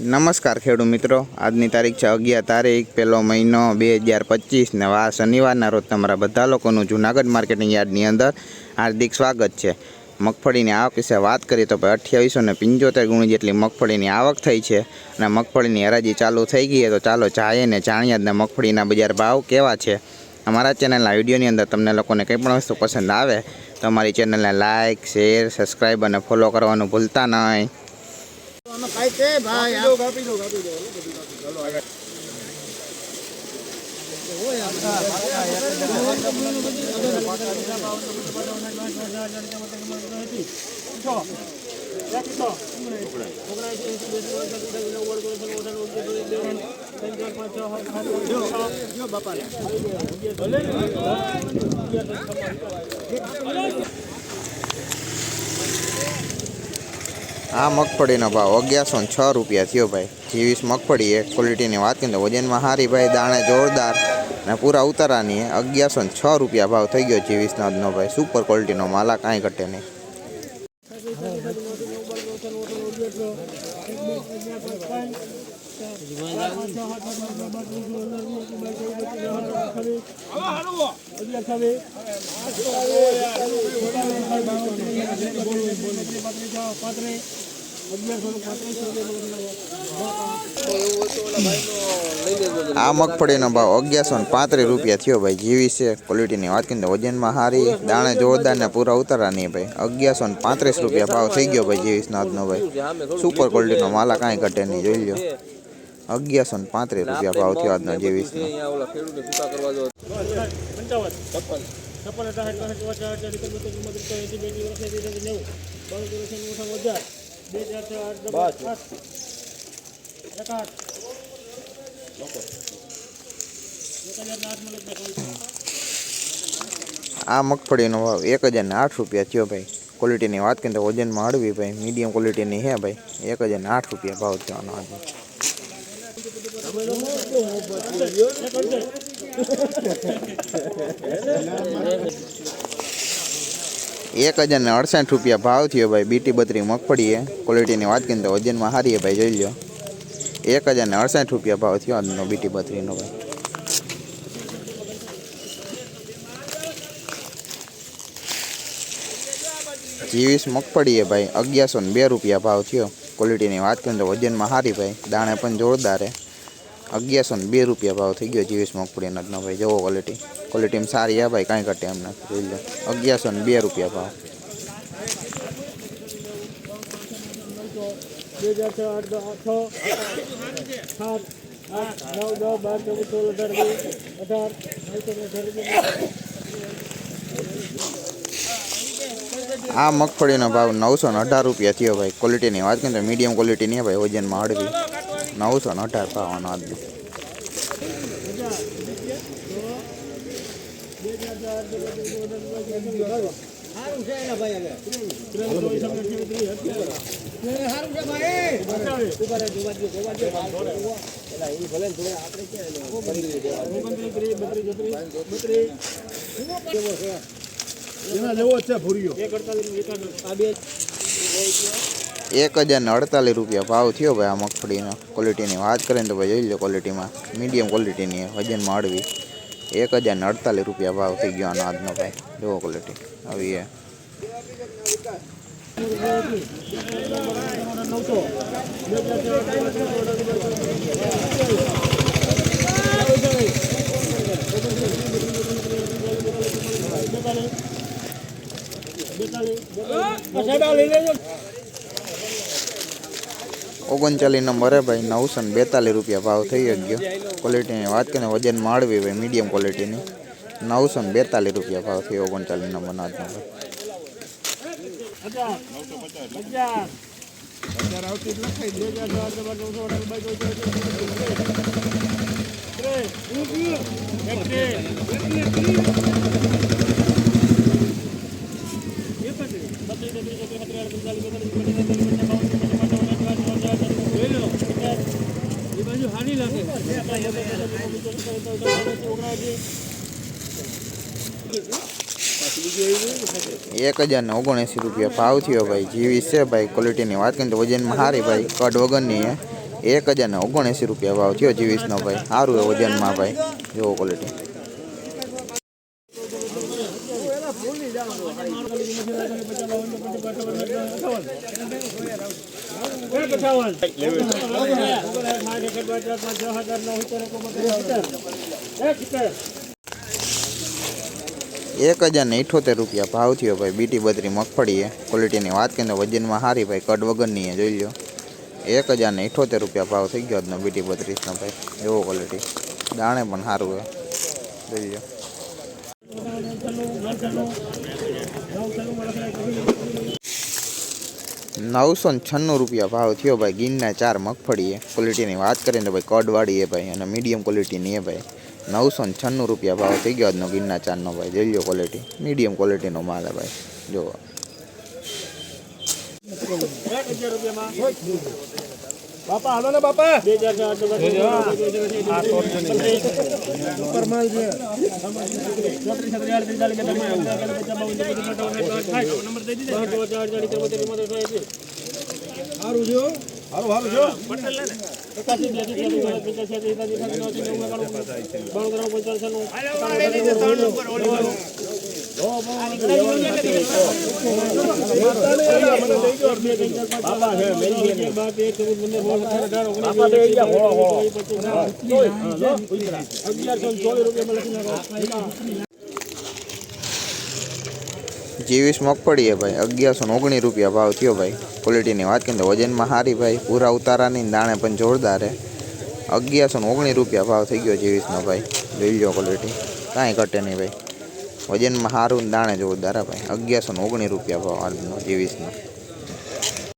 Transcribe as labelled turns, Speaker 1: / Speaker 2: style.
Speaker 1: નમસ્કાર ખેડૂત મિત્રો આજની તારીખ છે અગિયાર તારીખ પહેલો મહિનો બે હજાર પચીસ ને વાર શનિવારના રોજ તમારા બધા લોકોનું જૂનાગઢ માર્કેટિંગ યાર્ડની અંદર હાર્દિક સ્વાગત છે મગફળીની આવક વિશે વાત કરીએ તો ભાઈ અઠ્યાવીસો ને પંચોતેર ગુણી જેટલી મગફળીની આવક થઈ છે અને મગફળીની હરાજી ચાલુ થઈ ગઈ તો ચાલો જાય ને જાણીએ જ ને મગફળીના બજાર ભાવ કેવા છે અમારા ચેનલના વિડીયોની અંદર તમને લોકોને કંઈ પણ વસ્તુ પસંદ આવે તો અમારી ચેનલને લાઇક શેર સબસ્ક્રાઈબ અને ફોલો કરવાનું ભૂલતા નહીં
Speaker 2: આમાં કઈ છે ભાઈ દો કાપી દો કાપી દો
Speaker 3: ચાલો આગળ બાપા
Speaker 1: આ મગફળીનો ભાવ અગિયારસો છ રૂપિયા થયો ભાઈ જીવીસ મગફળી એ ક્વોલિટીની વાત કરીએ તો વજનમાં હારી ભાઈ દાણે જોરદાર અને પૂરા ઉતારાની અગિયારસો છ રૂપિયા ભાવ થઈ ગયો જીવીસનો આજનો ભાઈ સુપર ક્વોલિટીનો માલા કાંઈ ઘટે નહીં હાલો એ બિલાખાવે 1135 રૂપિયા થ્યો ભાઈ જીવી છે ક્વોલિટી ની વાત કે દ વજન માં હારી દાણે જોરદાર ને પૂરા ઉતરા નહી ભાઈ 1135 રૂપિયા ભાવ થઈ ગયો ભાઈ જીવી સ્નાદ નો ભાઈ સુપર ક્વોલિટી નો માલ કાંઈ કટે નહી જોઈ લો 1135 રૂપિયા ભાવ થયો આજનો
Speaker 3: જીવી સ્નાદ નો आ मगफड़ी ना भाव
Speaker 1: एक हज़ार ने आठ रुपया थो भाई क्वालिटी की बात करें तो वजन में हड़वी भाई मीडियम क्वॉलिटी नहीं है भाई एक हज़ार ने आठ रुपया भाव थाना एक हज़ार ने अड़सठ रुपया भाव थो भाई बीटी बतरी मगफड़ी है क्वालिटी की बात करें तो वजन में हारी है भाई जी लो एक हज़ार ने अड़सठ रुपया भाव थो आज बीटी बतरी भाई जीवीस मगफड़ी है भाई अगियारो बे रुपया भाव थो क्वालिटी की बात करें तो वजन में हारी भाई दाणे पर जोरदार है 1102 रुपया भाव થઈ ગયો જીવસ મોકપુડી નટનો ભાઈ જોવો ક્વોલિટી ક્વોલિટી માં સારી આ ભાઈ કાઈ કાટે આમના 1102 રૂપિયા ભાવ આ મકફડીનો ભાવ 918 રૂપિયા થયો ભાઈ ક્વોલિટી ની વાત કરીએ તો મિડિયમ ક્વોલિટી ની આ ભાઈ ઓજન માંડવી नौ ना टैप ऑन आदमी જેવો છે ભૂરિયો
Speaker 3: એક અડતાલીસ એક આ બે
Speaker 1: एक हज़ार ने अड़तालीस रुपया भाव थो भाई आ मगफड़ी क्वॉलिटी की बात करें तो भाई जो क्वॉलिटी में मीडियम क्वॉलिटी नहीं वजन में अड़वी एक हज़ार ने अड़तालीस रुपया भाव थी गया अनाज में भाई जो क्वॉलिटी अभी
Speaker 3: है बेटा ले बेटा ले अच्छा ले
Speaker 1: ઓગણચાલીસ નંબરે ભાઈ નવસો ને બેતાલીસ રૂપિયા ભાવ થઈ ગયો ક્વોલિટીની વાત કરીને વજન માળવી ભાઈ મીડિયમ ક્વોલિટીની નવસો ને બેતાલીસ રૂપિયા ભાવ થયો ઓગણચાલીસ નંબરનો આજનો ભાઈ એક હજાર ને ઓગણએંસી રૂપિયા ભાવ થયો ભાઈ જીવી છે ભાઈ ક્વોલિટીની વાત કરીને તો વજનમાં સારી ભાઈ કટ વગરની એક હજાર ને ઓગણએંસી રૂપિયા ભાવ થયો જીવીસનો ભાઈ સારું એ વજનમાં ભાઈ જોવો ક્વોલિટી एक हजार ने इठोतेर रुपया भाव थो भाई बीटी बदरी मगफड़ी है बात करें वजन में हारी भाई कट वगर नहीं है जो लियो एक हज़ार ने इठोतेर रुपया भाव थी गया बीटी बदरीस भाई एवं क्वालिटी दाणे पारू है जो लियो चलो चलो चलो નવસો ને છન્નું રૂપિયા ભાવ થયો ભાઈ ગીરના ચાર મગફળી એ ક્વોલિટીની વાત કરીએ તો ભાઈ કડવાળી એ ભાઈ અને મીડિયમ ક્વોલિટીની એ ભાઈ નવસો ને છન્નું રૂપિયા ભાવ થઈ ગયો આજનો ગીરના ચારનો ભાઈ જોઈ લો ક્વોલિટી મીડિયમ ક્વોલિટીનો માલ ભાઈ જુઓ
Speaker 3: બાપા હાલો ને બાપા બે હજાર પરમાલ છે હારું જો હારું હારું જો પટેલ ને એકાસી બ્યાસી ચોવીસ ચોવીસ પંચ્યાસી એકાસી એકાસી નવ્વાણું બાણું ત્રણ પંચાણું અગિયારસો ચોવીસ રૂપિયા લખી નાખો
Speaker 1: જીવીસ મગફળી એ ભાઈ અગિયારસો ઓગણીસ રૂપિયા ભાવ થયો ભાઈ ક્વોલિટીની વાત કરીએ તો વજનમાં સારી ભાઈ પૂરા ઉતારાની દાણે પણ જોરદાર હે અગિયારસો ઓગણીસ રૂપિયા ભાવ થઈ ગયો જીવીસનો ભાઈ જોઈ લો ક્વોલિટી કાંઈ ઘટે નહીં ભાઈ વજનમાં સારું દાણે જોરદાર હે ભાઈ અગિયારસો ઓગણીસ રૂપિયા ભાવ જીવીસનો